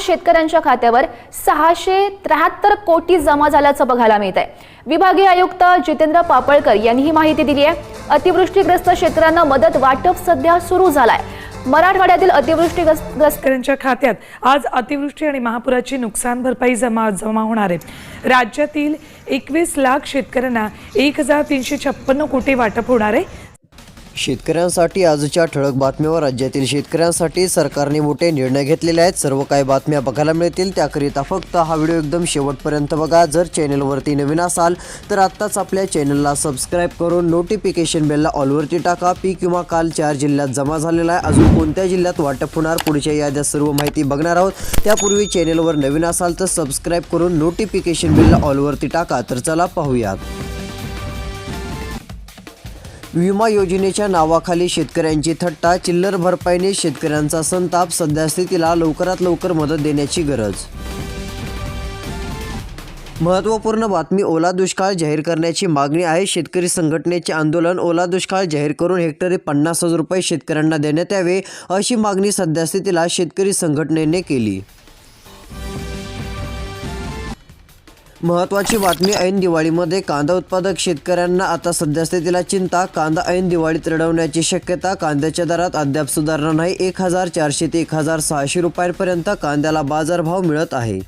शेतकऱ्यांच्या खात्यावर सहाशे त्र्याहत्तर कोटी जमा झाल्याचं बघायला मिळत आहे विभागीय आयुक्त जितेंद्र पापळकर यांनी ही माहिती दिली आहे. अतिवृष्टीग्रस्त शेतकऱ्यांना मदत वाटप सध्या सुरू झालाय. मराठवाड्यातील अतिवृष्टीग्रस्त खात्यात आज अतिवृष्टी आणि महापुराची नुकसान भरपाई जमा जमा होणार आहे. राज्यातील एकवीस लाख शेतकऱ्यांना एक हजार तीनशे छप्पन्न कोटी वाटप होणार आहे. शेतकऱ्यांसाठी आजच्या ठळक बातम्यावर राज्यातील शेतकऱ्यांसाठी सरकारने मोठे निर्णय घेतलेले आहेत. सर्व काही बातम्या बघायला मिळतील. त्याकरिता फक्त हा व्हिडिओ एकदम शेवटपर्यंत बघा. जर चॅनलवरती नवीन असाल तर आत्ताच आपल्या चॅनलला सबस्क्राईब करून नोटिफिकेशन बेलला ऑलवरती टाका. पीक किंवा काल चार जिल्ह्यात जमा झालेला आहे. अजून कोणत्या जिल्ह्यात वाटप होणार पुढच्या याद्या सर्व माहिती बघणार आहोत. त्यापूर्वी चॅनलवर नवीन असाल तर सबस्क्राईब करून नोटिफिकेशन बेलला ऑलवरती टाका. तर चला पाहूयात. विमा योजनेच्या नावाखाली शेतकऱ्यांची थट्टा चिल्लर भरपाईने शेतकऱ्यांचा संताप सद्यस्थितीला लवकरात लवकर मदत देण्याची गरज. महत्त्वपूर्ण बातमी ओला दुष्काळ जाहीर करण्याची मागणी आहे. शेतकरी संघटनेचे आंदोलन ओला दुष्काळ जाहीर करून हेक्टरी पन्नास हजार रुपये शेतकऱ्यांना देण्यात यावे अशी मागणी सद्यस्थितीला शेतकरी संघटनेने केली. महत्त्वाची बातमी ऐन दिवाळीमध्ये कांदा उत्पादक शेतकऱ्यांना आता सद्यस्थितीला चिंता. कांदा ऐन दिवाळीत रडवण्याची शक्यता कांद्याच्या दरात अद्याप सुधारणा नाही. एक हजार चारशे ते एक हजार सहाशे रुपयांपर्यंत कांद्याला बाजारभाव मिळत आहे.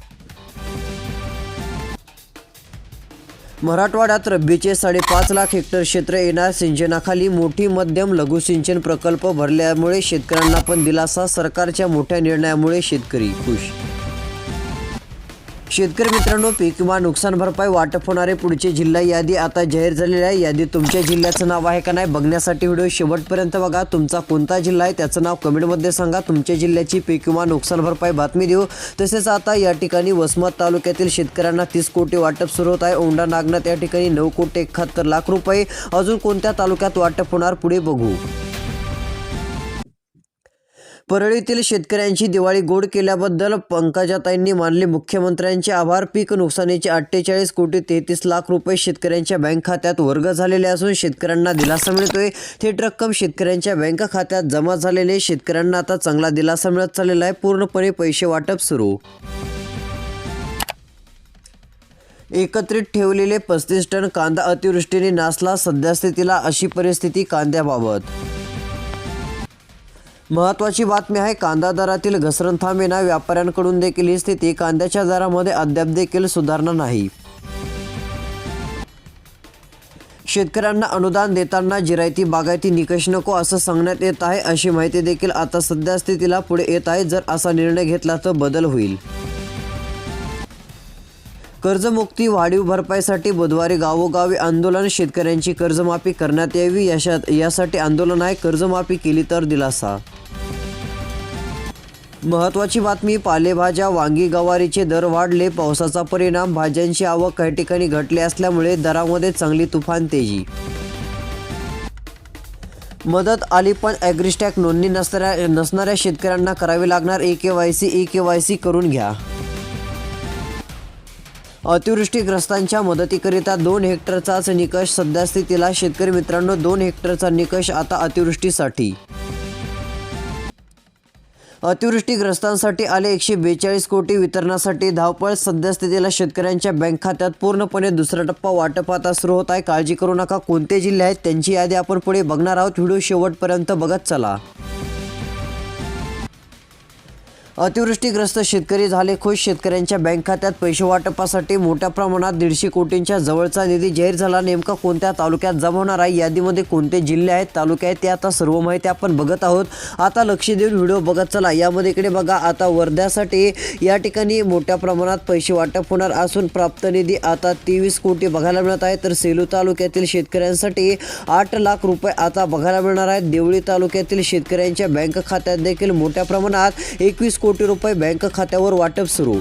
मराठवाड्यात रब्बीचे साडेपाच लाख हेक्टर क्षेत्र येणार. सिंचनाखाली मोठी मध्यम लघु सिंचन प्रकल्प भरल्यामुळे शेतकऱ्यांना पण दिलासा. सरकारच्या मोठ्या निर्णयामुळे शेतकरी खुश. शेतकरी मित्रांनो पीक विमा नुकसान भरपाई वाटप होणारे पुढचे जिल्हा यादी आता जाहीर झालेली आहे. यादी तुमच्या जिल्ह्याचं नाव आहे का नाही बघण्यासाठी व्हिडिओ शेवटपर्यंत बघा. तुमचा कोणता जिल्हा आहे त्याचं नाव कमेंटमध्ये सांगा. तुमच्या जिल्ह्याची पीक विमा नुकसान भरपाई बातमी देऊ. तसेच आता या ठिकाणी वसमत तालुक्यातील शेतकऱ्यांना तीस कोटी वाटप सुरू होत आहे. औंढा नागनाथ या ठिकाणी नऊ कोटी एकाहत्तर लाख रुपये. अजून कोणत्या तालुक्यात वाटप होणार पुढे बघू. परळीतील शेतकऱ्यांची दिवाळी गोड केल्याबद्दल पंकजाताईंनी मानले मुख्यमंत्र्यांचे आभार. पीक नुकसानीचे अठ्ठेचाळीस कोटी तेहतीस लाख रुपये शेतकऱ्यांच्या बँक खात्यात वर्ग झालेले असून शेतकऱ्यांना दिलासा मिळतोय. थेट रक्कम शेतकऱ्यांच्या बँक खात्यात जमा झालेले शेतकऱ्यांना आता चांगला दिलासा मिळत चाललेला आहे. पूर्णपणे पैसे वाटप सुरू. एकत्रित ठेवलेले पस्तीस टन कांदा अतिवृष्टीने नासला. सध्यास्थितीला अशी परिस्थिती कांद्याबाबत. महत्वाची बातमी आहे कांदा दरातील घसरण थांबेना व्यापाऱ्यांकडून देखील ही स्थिती कांद्याच्या दरामध्ये अद्याप देखील सुधारणा नाही. शेतकऱ्यांना अनुदान देताना जिरायती बागायती निकष नको असं सांगण्यात येत आहे अशी माहिती देखील आता सध्या स्थितीला पुढे येत आहे जर असा निर्णय घेतला तर बदल होईल. कर्जमुक्ती वाढीव भरपाईसाठी बुधवारी गावोगावी आंदोलन. शेतकऱ्यांची कर्जमाफी करण्यात यावी यशात यासाठी आंदोलन आहे कर्जमाफी केली तर दिलासा. महत्वाची बातमी पालेभाज्या वांगी गवारीचे दर वाढले. पावसाचा परिणाम भाज्यांची आवक काही ठिकाणी घटली असल्यामुळे दरामध्ये चांगली तुफान तेजी. मदत आली पण ॲग्रिस्टॅक नोंदणी नसणाऱ्या नसणाऱ्या शेतकऱ्यांना करावी लागणार A K Y C. E K Y C करून घ्या. अतिवृष्टीग्रस्तांच्या मदतीकरिता दोन हेक्टरचाच निकष सध्यास्थितीला शेतकरी मित्रांनो दोन हेक्टरचा निकष आता अतिवृष्टीसाठी. अतिवृष्टीग्रस्तांसाठी आले एकशे बेचाळीस कोटी वितरणासाठी धावपळ. सद्यस्थितीला शेतकऱ्यांच्या बँक खात्यात पूर्णपणे दुसरा टप्पा वाटप आता सुरू होत आहे. काळजी करू नका कोणते जिल्हे आहेत त्यांची यादी आपण पुढे बघणार आहोत. व्हिडिओ शेवटपर्यंत बघत चला. अतिवृष्टीग्रस्त शेतकरी झाले खुश. शेतकऱ्यांच्या बँक खात्यात पैसे वाटपासाठी मोठ्या प्रमाणात दीडशे कोटींच्या जवळचा निधी जाहीर झाला. नेमका कोणत्या तालुक्यात जमा होणार आहे यादीमध्ये कोणते जिल्हे आहेत तालुके आहेत ते आता सर्व माहिती आपण बघत आहोत. आता लक्ष देऊन व्हिडिओ बघत चला. यामध्ये इकडे बघा आता वर्ध्यासाठी या ठिकाणी मोठ्या प्रमाणात पैसे वाटप होणार असून प्राप्त निधी आता तेवीस कोटी बघायला मिळत आहे. तर सेलू तालुक्यातील शेतकऱ्यांसाठी आठ लाख रुपये आता बघायला मिळणार आहेत. देवळी तालुक्यातील शेतकऱ्यांच्या बँक खात्यात देखील मोठ्या प्रमाणात एकवीस कोटी रुपये बँक खात्यावर वाटप सुरू.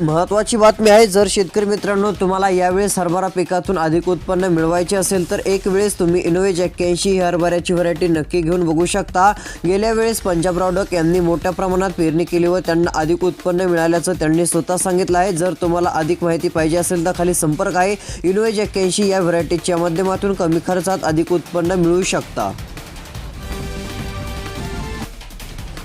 महत्वाची बातमी आहे जर शेतकरी मित्रांनो तुम्हाला यावेळेस हरभरा पिकातून अधिक उत्पन्न मिळवायचे असेल तर एक वेळेस तुम्ही इनोवेज एक्क्याऐंशी ही हरभऱ्याची व्हरायटी नक्की घेऊन बघू शकता. गेल्या वेळेस पंजाब रावडक यांनी मोठ्या प्रमाणात पेरणी केली व त्यांना अधिक उत्पन्न मिळाल्याचं त्यांनी स्वतः सांगितलं आहे. जर तुम्हाला अधिक माहिती पाहिजे असेल तर खाली संपर्क आहे. इनोवेज एक्क्याऐंशी या व्हरायटीच्या माध्यमातून कमी खर्चात अधिक उत्पन्न मिळू शकता.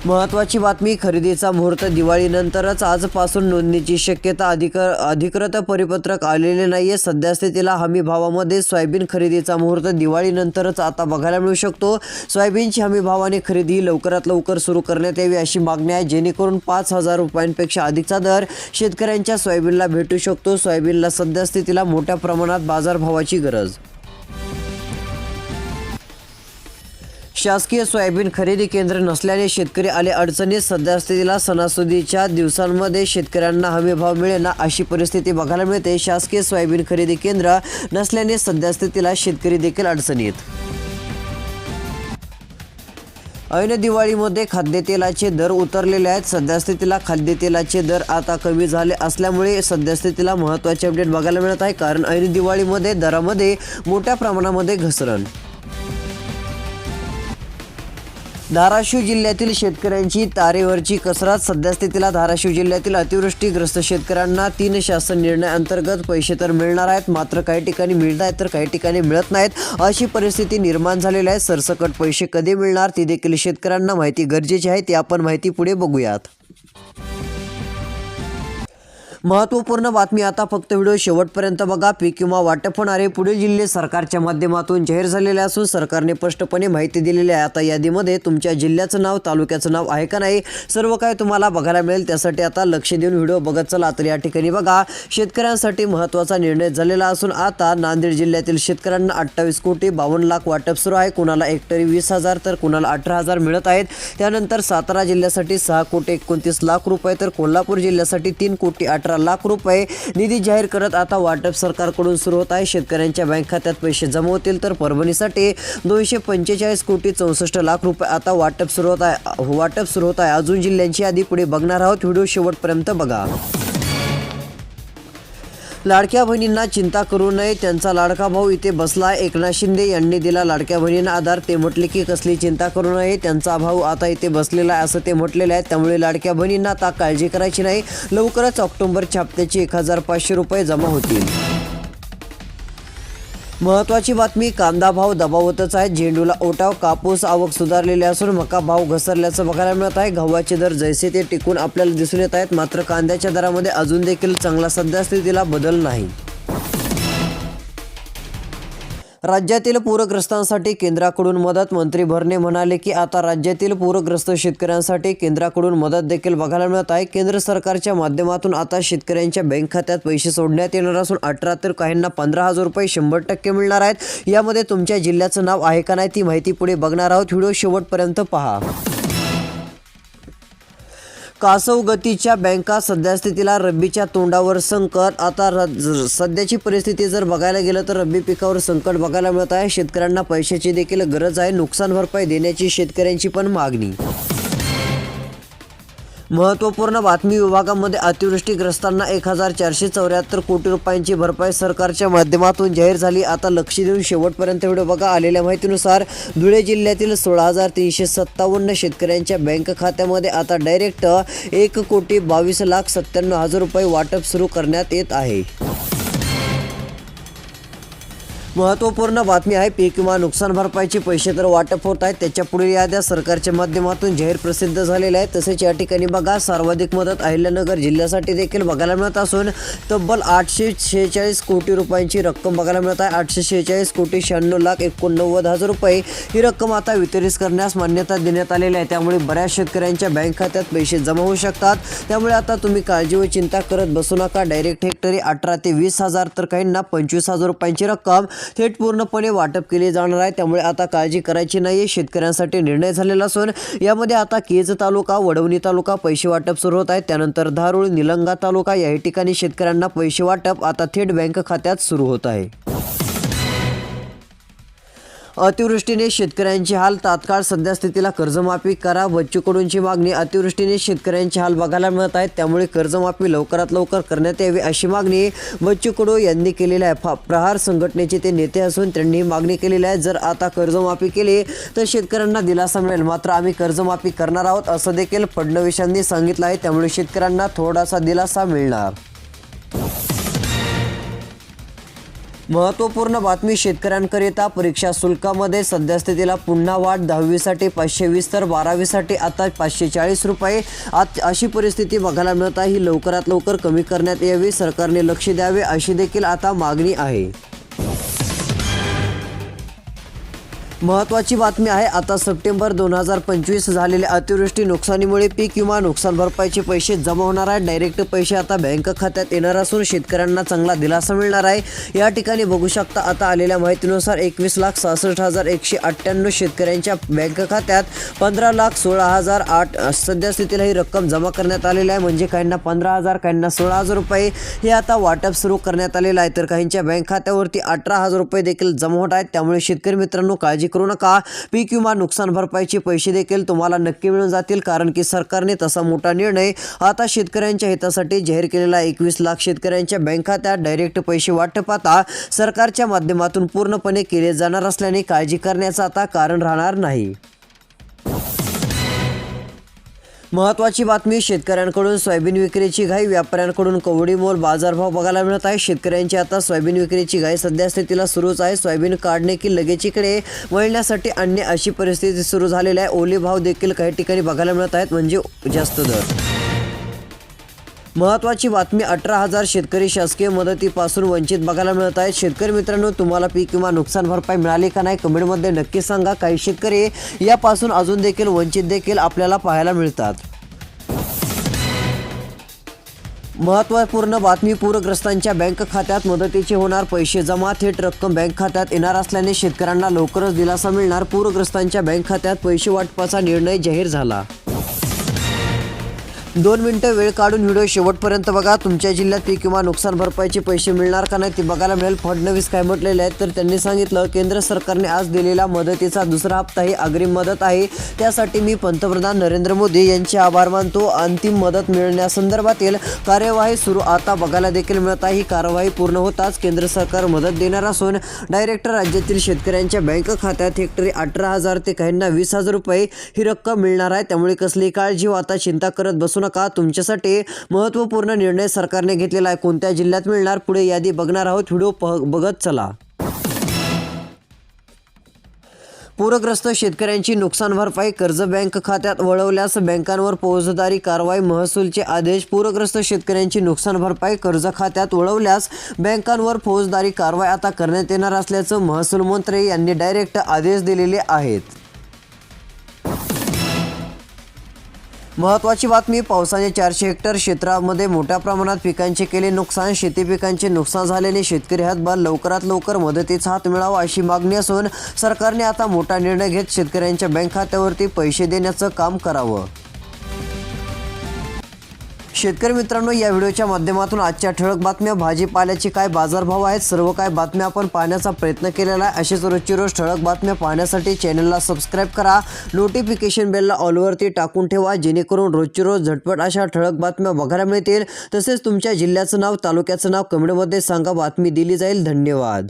महत्त्वाची बातमी खरेदीचा मुहूर्त दिवाळीनंतरच आजपासून नोंदणीची शक्यता अधिक अधिकृत परिपत्रक आलेले नाही सध्या स्थितीला हमी भावामध्ये सोयाबीन खरेदीचा मुहूर्त दिवाळीनंतरच आता बघायला मिळू शकतो. सोयाबीनची हमी भावाने खरेदी ही लवकरात लवकर सुरू करण्यात यावी अशी मागणी आहे. जेणेकरून पाच हजार रुपयांपेक्षा अधिकचा दर शेतकऱ्यांच्या सोयाबीनला भेटू शकतो. सोयाबीनला सध्यास्थितीला मोठ्या प्रमाणात बाजारभावाची गरज. शासकीय सोयाबीन खरेदी केंद्र नसल्याने शेतकरी आले अडचणीत. सध्यास्थितीला सणासुदीच्या दिवसांमध्ये शेतकऱ्यांना हमीभाव मिळेना अशी परिस्थिती बघायला मिळते. शासकीय सोयाबीन खरेदी केंद्र नसल्याने सध्यास्थितीला शेतकरी देखील अडचणीत. ऐन दिवाळीमध्ये खाद्यतेलाचे दर उतरलेले आहेत. सध्यास्थितीला खाद्यतेलाचे दर आता कमी झाले असल्यामुळे सध्यास्थितीला महत्त्वाचे अपडेट बघायला मिळत आहे. कारण ऐन दिवाळीमध्ये दरामध्ये मोठ्या प्रमाणामध्ये घसरण. धाराशिव जिल्ह्यातील शेतकऱ्यांची तारेवरची कसरत सध्या स्थितीला धाराशिव जिल्ह्यातील अतिवृष्टीग्रस्त शेतकऱ्यांना तीन शासन निर्णय अंतर्गत पैसे तर मिळणार आहेत मात्र काही ठिकाणी मिळत आहेत तर काही ठिकाणी मिळत नाहीत. अशी परिस्थिती निर्माण झालेली आहे. सरसकट पैसे कधी मिळणार ती देखील शेतकऱ्यांना माहिती गरजेची आहे. ती आपण माहिती पुढे बघूयात. महत्त्वपूर्ण बातमी आता फक्त व्हिडिओ शेवटपर्यंत बघा. पीक किंवा वाटप होणारे पुढील जिल्हे सरकारच्या माध्यमातून जाहीर झालेले असून सरकारने स्पष्टपणे माहिती दिलेली आहे. आता यादीमध्ये तुमच्या जिल्ह्याचं नाव तालुक्याचं नाव आहे का नाही सर्व काय तुम्हाला बघायला मिळेल. त्यासाठी आता लक्ष देऊन व्हिडिओ बघत चला. तर या ठिकाणी बघा शेतकऱ्यांसाठी महत्त्वाचा निर्णय झालेला असून आता नांदेड जिल्ह्यातील शेतकऱ्यांना अठ्ठावीस कोटी बावन्न लाख वाटप सुरू आहे. कुणाला हेक्टरी वीस हजार तर कुणाला अठरा हजार मिळत आहेत. त्यानंतर सातारा जिल्ह्यासाठी सहा कोटी एकोणतीस लाख रुपये तर कोल्हापूर जिल्ह्यासाठी तीन कोटी अठरा लाख रुपये निधी जाहीर करत आता वाटप सरकारकडून सुरू होत आहे. शेतकऱ्यांच्या बँक खात्यात पैसे जमा होतील तर परभणीसाठी दोनशे पंचेचाळीस कोटी चौसष्ट लाख रुपये आता वाटप सुरू होत आहे. वाटप सुरू होत आहे. अजून जिल्ह्यांची यादी पुढे बघणार आहोत. व्हिडिओ शेवटपर्यंत बघा. लाडक्या बहिणींना चिंता करू नये त्यांचा लाडका भाऊ इथे बसला एकनाथ शिंदे यांनी दिला लाडक्या बहिणींना आधार. ते म्हटले की कसली चिंता करू नये त्यांचा भाऊ आता इथे बसलेला आहे असं ते म्हटलेलं आहे. त्यामुळे लाडक्या बहिणींना आता काळजी करायची नाही. लवकरच ऑक्टोबर छापत्याचे एक हजार पाचशे रुपये जमा होतील. महत्वाची बातमी कांदा भाव दबावतच आहे. झेंडूला ओटाव कापूस आवक सुधारलेली असून मका भाव घसरल्याचं बघायला मिळत आहे. गव्हाचे दर जैसे ते टिकून आपल्याला दिसून येत आहेत. मात्र कांद्याच्या दरामध्ये अजून देखील चांगला सध्या स्थितीला बदल नाही. राज्यातील पूरग्रस्तांसाठी केंद्राकडून मदत. मंत्री भरणे म्हणाले की आता राज्यातील पूरग्रस्त शेतकऱ्यांसाठी केंद्राकडून मदत देखील बघायला मिळत आहे. केंद्र सरकारच्या माध्यमातून आता शेतकऱ्यांच्या बँक खात्यात पैसे सोडण्यात येणार असून अठरा तर काहींना पंधरा हजार रुपये शंभर टक्के मिळणार आहेत. यामध्ये तुमच्या जिल्ह्याचं नाव आहे का नाही ती माहिती पुढे बघणार आहोत. व्हिडिओ शेवटपर्यंत पहा. कासव गतीच्या बँका सध्यास्थितीला रब्बीच्या तोंडावर संकट. आता र सध्याची परिस्थिती जर बघायला गेलं तर रब्बी पिकावर संकट बघायला मिळत आहे. शेतकऱ्यांना पैशाची देखील गरज आहे. नुकसान भरपाई देण्याची शेतकऱ्यांची पण मागणी. महत्त्वपूर्ण बातमी विभागामध्ये अतिवृष्टीग्रस्तांना एक हजार चारशे चौऱ्याहत्तर कोटी रुपयांची भरपाई सरकारच्या माध्यमातून जाहीर झाली. आता लक्ष देऊन शेवटपर्यंत व्हिडिओ बघा. आलेल्या माहितीनुसार धुळे जिल्ह्यातील सोळा हजार तीनशे सत्तावन्न शेतकऱ्यांच्या बँक खात्यामध्ये आता डायरेक्ट एक कोटी बावीस लाख सत्त्याण्णव हजार रुपये वाटप सुरू करण्यात येत आहे. महत्त्वपूर्ण बातमी आहे पीक विमा नुकसान भरपाईचे पैसे तर वाटप होत आहेत. त्याच्या पुढील याद्या सरकारच्या माध्यमातून जाहीर प्रसिद्ध झालेल्या आहेत. तसेच या ठिकाणी बघा सर्वाधिक मदत अहिल्यानगर जिल्ह्यासाठी देखील बघायला मिळत असून तब्बल आठशे शेहेचाळीस कोटी रुपयांची रक्कम बघायला मिळत आहे. आठशे शेहेचाळीस कोटी शहाण्णव लाख एकोणनव्वद हजार रुपये ही रक्कम आता वितरित करण्यास मान्यता देण्यात आलेली आहे. त्यामुळे बऱ्याच शेतकऱ्यांच्या बँक खात्यात पैसे जमा होऊ शकतात. त्यामुळे आता तुम्ही काळजी व चिंता करत बसू नका. डायरेक्ट हेक्टरी अठरा ते वीस हजार तर काहींना पंचवीस हजार रुपयांची रक्कम. थेट पूर्णपणे वाटप केले जाणार आहे. त्यामुळे आता काळजी करायची नाही शेतकऱ्यांसाठी निर्णय झालेला असून यामध्ये आता केज तालुका वडवणी तालुका पैसे वाटप सुरू होत आहे त्यानंतर धारूळ निलंगा तालुका याही ठिकाणी शेतकऱ्यांना पैसे वाटप आता थेट बँक खात्यात सुरू होत आहे. अतिवृष्टीने शेतकऱ्यांचे हाल तात्काळ सध्या स्थितीला कर्जमाफी करा. बच्चूकडूंची मागणी अतिवृष्टीने शेतकऱ्यांचे हाल बघायला मिळत आहेत त्यामुळे कर्जमाफी लवकरात लवकर करण्यात यावी अशी मागणी बच्चू कडू यांनी केलेली आहे. फा- प्रहार संघटनेचे ते नेते असून त्यांनी ही मागणी केलेली आहे. जर आता कर्जमाफी केली तर शेतकऱ्यांना दिलासा मिळेल. मात्र आम्ही कर्जमाफी करणार आहोत असं देखील फडणवीसांनी सांगितलं आहे. त्यामुळे शेतकऱ्यांना थोडासा दिलासा मिळणार. महत्त्वपूर्ण बातमी शेतकऱ्यांकरिता परीक्षा शुल्कामध्ये सद्यस्थितीला पुन्हा वाढ दहावीसाठी पाचशे वीस तर बारावीसाठी आता पाचशे चाळीस रुपये. आत अशी परिस्थिती बघायला मिळत आहे ही लवकरात लवकर कमी करण्यात यावी सरकारने लक्ष द्यावे अशी देखील आता मागणी आहे. महत्त्वाची बातमी आहे आता सप्टेंबर दोन हजार पंचवीस झालेल्या अतिवृष्टी नुकसानीमुळे पीक विमा नुकसान भरपाईचे पैसे जमा होणार आहे डायरेक्ट पैसे आता बँक खात्यात येणार असून शेतकऱ्यांना चांगला दिलासा मिळणार आहे. या ठिकाणी बघू शकता आता आलेल्या माहितीनुसार एकवीस लाख सहासष्ट हजार एकशे अठ्ठ्याण्णव शेतकऱ्यांच्या बँक खात्यात पंधरा लाख सोळा हजार आठ सध्यास्थितीला ही रक्कम जमा करण्यात आलेली आहे. म्हणजे काहींना पंधरा हजार काहींना सोळा हजार रुपये. हे आता वाटप सुरू करण्यात आलेलं आहे. तर काहींच्या बँक खात्यावरती अठरा हजार रुपये देखील जमा होत आहेत. त्यामुळे शेतकरी मित्रांनो काळजी करू नका. पीक विमा नुकसान भरपाईचे पैसे देखील तुम्हाला नक्की मिळून जातील कारण की सरकारने तसा मोठा निर्णय आता शेतकऱ्यांच्या हितासाठी जाहीर केलेला एकवीस लाख शेतकऱ्यांच्या बँक खात्यात डायरेक्ट पैसे वाटप आता सरकारच्या माध्यमातून पूर्णपणे केले जाणार असल्याने काळजी करण्याचं आता कारण राहणार नाही. महत्त्वाची बातमी शेतकऱ्यांकडून सोयाबीन विक्रीची घाई व्यापाऱ्यांकडून कवडीमोल बाजारभाव बघायला मिळत आहे. शेतकऱ्यांची आता सोयाबीन विक्रीची घाई सध्या स्थितीला सुरूच आहे. सोयाबीन काढणे की लगेच इकडे वळण्यासाठी आणणे अशी परिस्थिती सुरू झालेली आहे. ओले भाव देखील काही ठिकाणी बघायला मिळत आहेत म्हणजे जास्त दर. महत्त्वाची बातमी अठरा हजार शेतकरी शासकीय मदतीपासून वंचित बघायला मिळत आहेत. शेतकरी मित्रांनो तुम्हाला पीक किंवा नुकसान भरपाई मिळाली का नाही कमेंटमध्ये नक्की सांगा. काही शेतकरी यापासून अजून देखील वंचित देखील आपल्याला पाहायला मिळतात. महत्त्वपूर्ण बातमी पूरग्रस्तांच्या बँक खात्यात मदतीचे होणार पैसे जमा थेट रक्कम बँक खात्यात येणार असल्याने शेतकऱ्यांना लवकरच दिलासा मिळणार. पूरग्रस्तांच्या बँक खात्यात पैसे वाटपाचा निर्णय जाहीर झाला. दोन मिनटं वेळ काढून व्हिडिओ शेवटपर्यंत बघा. तुमच्या जिल्ह्यात पीक किंवा नुकसान भरपाईचे पैसे मिळणार का नाही ते बघायला मिळेल. फडणवीस काय म्हटलेले आहेत तर त्यांनी सांगितलं केंद्र सरकारने आज दिलेला मदतीचा दुसरा हप्ता ही अग्रिम मदत आहे. त्यासाठी मी पंतप्रधान नरेंद्र मोदी यांचे आभार मानतो. अंतिम मदत मिळण्यासंदर्भातील कार्यवाही सुरू आता बघायला देखील मिळत आहे. ही कार्यवाही पूर्ण होताच केंद्र सरकार मदत देणार असून डायरेक्टर राज्यातील शेतकऱ्यांच्या बँक खात्यात हेक्टरी अठरा हजार ते काहींना वीस हजार रुपये ही रक्कम मिळणार आहे. त्यामुळे कसली काळजी आता चिंता करत बसून नका. तुमच्यासाठी महत्त्वपूर्ण निर्णय सरकारने घेतलेला आहे. कोणत्या जिल्ह्यात मिळणार? पुढे यादी बघणार आहोत. व्हिडिओ प- बघत चला. पूरग्रस्त शेतकऱ्यांची नुकसान भरपाई कर्ज बँक खात्यात वळवल्यास बँकांवर फौजदारी कारवाई महसूलचे आदेश. पूरग्रस्त शेतकऱ्यांची नुकसान भरपाई कर्ज खात्यात वळवल्यास बँकांवर फौजदारी कारवाई आता करण्यात येणार असल्याचं महसूल मंत्री यांनी डायरेक्ट आदेश दिलेले आहेत. महत्त्वाची बातमी पावसाने चारशे हेक्टर क्षेत्रामध्ये मोठ्या प्रमाणात पिकांचे केले नुकसान शेती पिकांचे नुकसान झाल्याने शेतकरी हातभार लवकरात लवकर मदतीचा हात मिळावा अशी मागणी असून सरकारने आता मोठा निर्णय घेत शेतकऱ्यांच्या बँक खात्यावरती पैसे देण्याचं काम करावं. शेतकरी मित्रांनो या व्हिडिओच्या माध्यमातून आजच्या ठळक बातम्या. भाजीपाल्याचे काय बाजारभाव आहेत? सर्व काय बातम्या आपण पाहण्याचा प्रयत्न केलेला आहे. असेच रोजची रोज ठळक बातम्या पाहण्यासाठी चॅनलला सबस्क्राईब करा. नोटिफिकेशन बेलला ऑलवरती टाकून ठेवा जेणेकरून रोजची रोज झटपट अशा ठळक बातम्या बघायला मिळतील. तसेच तुमच्या जिल्ह्याचं नाव तालुक्याचं नाव कमेंटमध्ये सांगा. बातमी दिली जाईल. धन्यवाद.